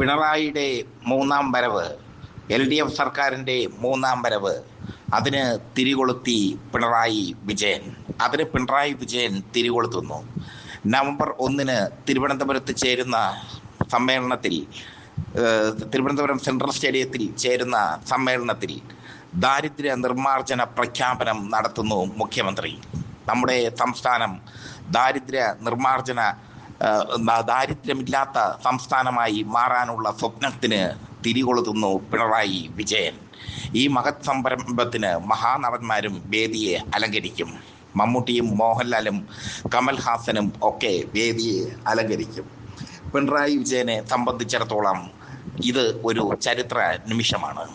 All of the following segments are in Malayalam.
പിണറായിയുടെ മൂന്നാം വരവ് എൽ ഡി എഫ് സർക്കാരിന്റെ മൂന്നാം വരവ് അതിന് തിരികൊളുത്തി പിണറായി വിജയൻ. അതിന് പിണറായി വിജയൻ തിരികൊളുത്തുന്നു. നവംബർ ഒന്നിന് തിരുവനന്തപുരത്ത് ചേരുന്ന സമ്മേളനത്തിൽ തിരുവനന്തപുരം സെൻട്രൽ സ്റ്റേഡിയത്തിൽ ചേരുന്ന സമ്മേളനത്തിൽ ദാരിദ്ര്യ നിർമ്മാർജന പ്രഖ്യാപനം നടത്തുന്നു മുഖ്യമന്ത്രി. നമ്മുടെ സംസ്ഥാനം ദാരിദ്ര്യ നിർമ്മാർജന ദാരിദ്ര്യമില്ലാത്ത സംസ്ഥാനമായി മാറാനുള്ള സ്വപ്നത്തിന് തിരികൊളുത്തുന്നു പിണറായി വിജയൻ. ഈ മഹത് സംരംഭത്തിന് മഹാനടന്മാരും വേദിയെ അലങ്കരിക്കും. മമ്മൂട്ടിയും മോഹൻലാലും കമൽഹാസനും ഒക്കെ വേദിയെ അലങ്കരിക്കും. പിണറായി വിജയനെ സംബന്ധിച്ചിടത്തോളം ഇത് ഒരു ചരിത്ര നിമിഷമാണ്.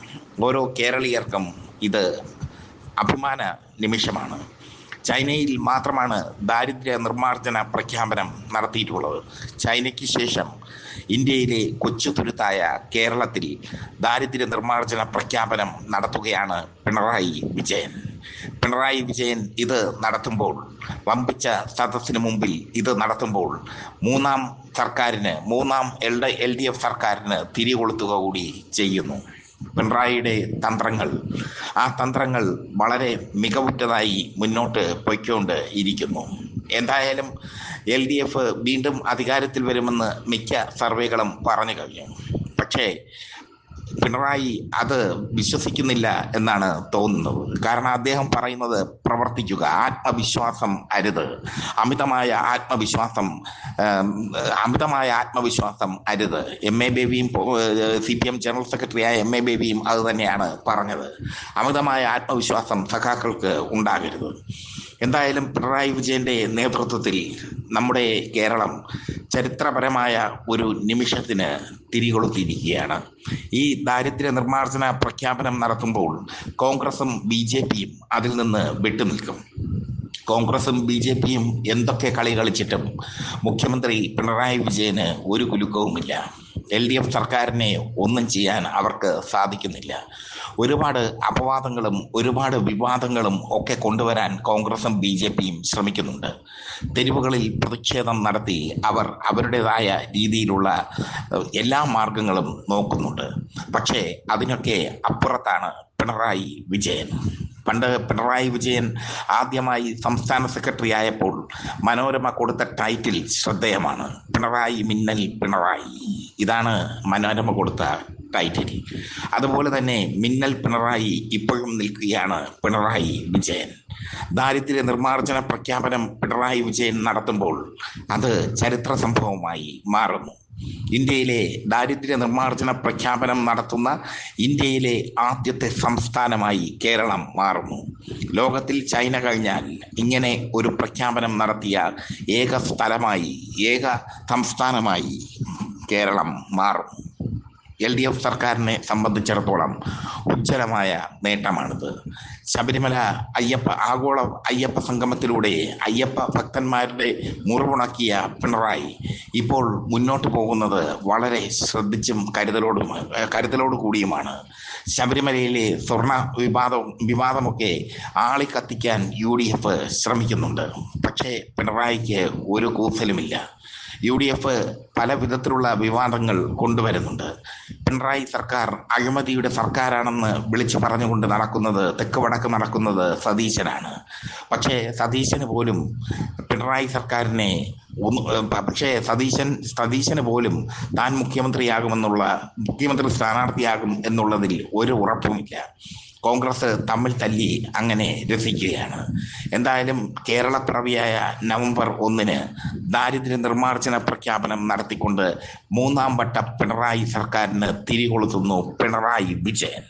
ഓരോ കേരളീയർക്കും ഇത് അഭിമാന നിമിഷമാണ്. ചൈനയിൽ മാത്രമാണ് ദാരിദ്ര്യ നിർമ്മാർജന പ്രഖ്യാപനം നടത്തിയിട്ടുള്ളത്. ചൈനയ്ക്ക് ശേഷം ഇന്ത്യയിലെ കൊച്ചു തുരുത്തായ കേരളത്തിൽ ദാരിദ്ര്യ നിർമ്മാർജന പ്രഖ്യാപനം നടത്തുകയാണ് പിണറായി വിജയൻ. പിണറായി വിജയൻ ഇത് നടത്തുമ്പോൾ വമ്പിച്ച സദസ്സിന് മുമ്പിൽ ഇത് നടത്തുമ്പോൾ മൂന്നാം സർക്കാരിന് മൂന്നാം എൽ ഡി എഫ് സർക്കാരിന് തിരികൊളുത്തുക കൂടി ചെയ്യുന്നു. പിണറായിയുടെ തന്ത്രങ്ങൾ ആ തന്ത്രങ്ങൾ വളരെ മികവുറ്റതായി മുന്നോട്ട് പൊയ്ക്കൊണ്ട് ഇരിക്കുന്നു എന്തായാലും എൽ ഡി എഫ് വീണ്ടും അധികാരത്തിൽ വരുമെന്ന് മിക്ക സർവേകളും പറഞ്ഞു കഴിഞ്ഞു. പക്ഷേ പിണറായി അത് വിശ്വസിക്കുന്നില്ല എന്നാണ് തോന്നുന്നത്. കാരണം അദ്ദേഹം പറയുന്നത് പ്രവർത്തിക്കുക ആത്മവിശ്വാസം അരുത്. അമിതമായ ആത്മവിശ്വാസം അമിതമായ ആത്മവിശ്വാസം അരുത്. എം എ ബേബിയും സി പി എം ജനറൽ സെക്രട്ടറിയായ എം എ ബേബിയും അത് തന്നെയാണ് പറഞ്ഞത്. അമിതമായ ആത്മവിശ്വാസം സഖാക്കൾക്ക് ഉണ്ടാകരുത്. എന്തായാലും പിണറായി വിജയന്റെ നേതൃത്വത്തിൽ നമ്മുടെ കേരളം ചരിത്രപരമായ ഒരു നിമിഷത്തിന് തിരികൊളുത്തിയിരിക്കുകയാണ്. ഈ ദാരിദ്ര്യ നിർമ്മാർജന പ്രഖ്യാപനം നടത്തുമ്പോൾ കോൺഗ്രസും ബി ജെ പിയും അതിൽ നിന്ന് വിട്ടുനിൽക്കും. കോൺഗ്രസും ബി ജെ പിയും എന്തൊക്കെ കളി കളിച്ചിട്ടും മുഖ്യമന്ത്രി പിണറായി വിജയന് ഒരു കുലുക്കവുമില്ല. എൽ ഡി എഫ് സർക്കാരിനെ ഒന്നും ചെയ്യാൻ അവർക്ക് സാധിക്കുന്നില്ല. ഒരുപാട് അപവാദങ്ങളും ഒരുപാട് വിവാദങ്ങളും ഒക്കെ കൊണ്ടുവരാൻ കോൺഗ്രസും ബി ജെ പിയും ശ്രമിക്കുന്നുണ്ട്. തെരുവുകളിൽ പ്രതിഷേധം നടത്തി അവർ അവരുടേതായ രീതിയിലുള്ള എല്ലാ മാർഗങ്ങളും നോക്കുന്നുണ്ട്. പക്ഷേ അതിനൊക്കെ അപ്പുറത്താണ് പിണറായി വിജയൻ. പണ്ട് പിണറായി വിജയൻ ആദ്യമായി സംസ്ഥാന സെക്രട്ടറി ആയപ്പോൾ മനോരമ കൊടുത്ത ടൈറ്റിൽ ശ്രദ്ധേയമാണ്. പിണറായി മിന്നൽ പിണറായി. ഇതാണ് മനോരമ കൊടുത്ത ടൈറ്റിൽ അതുപോലെ തന്നെ മിന്നൽ പിണറായി ഇപ്പോഴും നിൽക്കുകയാണ് പിണറായി വിജയൻ. ദാരിദ്ര്യ നിർമ്മാർജന പ്രഖ്യാപനം പിണറായി വിജയൻ നടത്തുമ്പോൾ അത് ചരിത്ര സംഭവമായി മാറുന്നു. ഇന്ത്യയിലെ ദാരിദ്ര്യ നിർമ്മാർജന പ്രഖ്യാപനം നടത്തുന്ന ഇന്ത്യയിലെ ആദ്യത്തെ സംസ്ഥാനമായി കേരളം മാറുന്നു. ലോകത്തിൽ ചൈന കഴിഞ്ഞാൽ ഇങ്ങനെ ഒരു പ്രഖ്യാപനം നടത്തിയ ഏക സ്ഥലമായി ഏക സംസ്ഥാനമായി കേരളം മാറും. എൽ ഡി എഫ് സർക്കാരിനെ സംബന്ധിച്ചിടത്തോളം ഉജ്ജ്വലമായ നേട്ടമാണിത്. ശബരിമല അയ്യപ്പ ആഗോള അയ്യപ്പ സംഗമത്തിലൂടെ അയ്യപ്പ ഭക്തന്മാരുടെ മുറിവുണക്കിയ പിണറായി ഇപ്പോൾ മുന്നോട്ട് പോകുന്നത് വളരെ ശ്രദ്ധിച്ചും കരുതലോടും കരുതലോടു കൂടിയുമാണ്. ശബരിമലയിലെ സ്വർണ വിവാദം വിവാദമൊക്കെ ആളിക്കത്തിക്കാൻ യു ഡി എഫ് ശ്രമിക്കുന്നുണ്ട്. പക്ഷേ പിണറായിക്ക് ഒരു കൂസലുമില്ല. യു ഡി എഫ് പല വിധത്തിലുള്ള വിവാദങ്ങൾ കൊണ്ടുവരുന്നുണ്ട്. പിണറായി സർക്കാർ അഴിമതിയുടെ സർക്കാരാണെന്ന് വിളിച്ചു പറഞ്ഞുകൊണ്ട് നടക്കുന്നത് തെക്ക് വടക്ക് നടക്കുന്നത് സതീശനാണ്. പക്ഷേ സതീശന് പോലും പിണറായി സർക്കാരിനെ പക്ഷേ സതീശൻ സതീശന് പോലും താൻ മുഖ്യമന്ത്രിയാകുമെന്നുള്ള മുഖ്യമന്ത്രി സ്ഥാനാർത്ഥിയാകും എന്നുള്ളതിൽ ഒരു ഉറപ്പുമില്ല. കോൺഗ്രസ് തമ്മിൽ തല്ലി അങ്ങനെ രസിക്കുകയാണ്. എന്തായാലും കേരളപ്പിറവിയായ നവംബർ ഒന്നിന് ദാരിദ്ര്യ നിർമ്മാർജന പ്രഖ്യാപനം നടത്തിക്കൊണ്ട് മൂന്നാം വട്ട പിണറായി സർക്കാരിന് തിരികൊളുത്തുന്നു പിണറായി വിജയൻ.